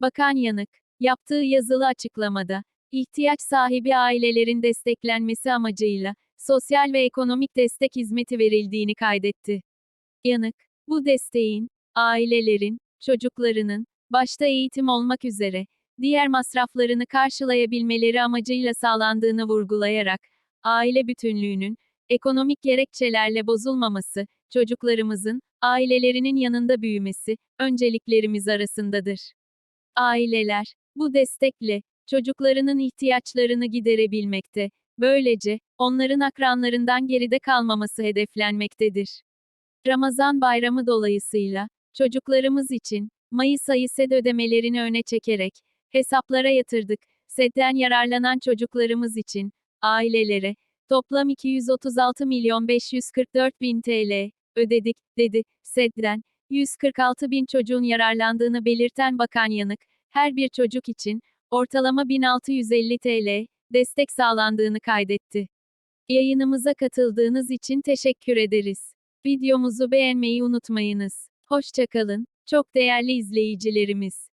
Bakan Yanık, yaptığı yazılı açıklamada, ihtiyaç sahibi ailelerin desteklenmesi amacıyla, sosyal ve ekonomik destek hizmeti verildiğini kaydetti. Yanık, bu desteğin, ailelerin, çocuklarının, başta eğitim olmak üzere, diğer masraflarını karşılayabilmeleri amacıyla sağlandığını vurgulayarak, aile bütünlüğünün, ekonomik gerekçelerle bozulmaması, çocuklarımızın, ailelerinin yanında büyümesi, önceliklerimiz arasındadır. Aileler, bu destekle, çocuklarının ihtiyaçlarını giderebilmekte, böylece, onların akranlarından geride kalmaması hedeflenmektedir. Ramazan bayramı dolayısıyla, çocuklarımız için, Mayıs ayı SED ödemelerini öne çekerek, hesaplara yatırdık, SED'den yararlanan çocuklarımız için, ailelere, toplam 236 milyon 544 bin TL, ödedik, dedi, SED'den, 146 bin çocuğun yararlandığını belirten Bakan Yanık, her bir çocuk için, ortalama 1650 TL, destek sağlandığını kaydetti. Yayınımıza katıldığınız için teşekkür ederiz. Videomuzu beğenmeyi unutmayınız. Hoşçakalın, çok değerli izleyicilerimiz.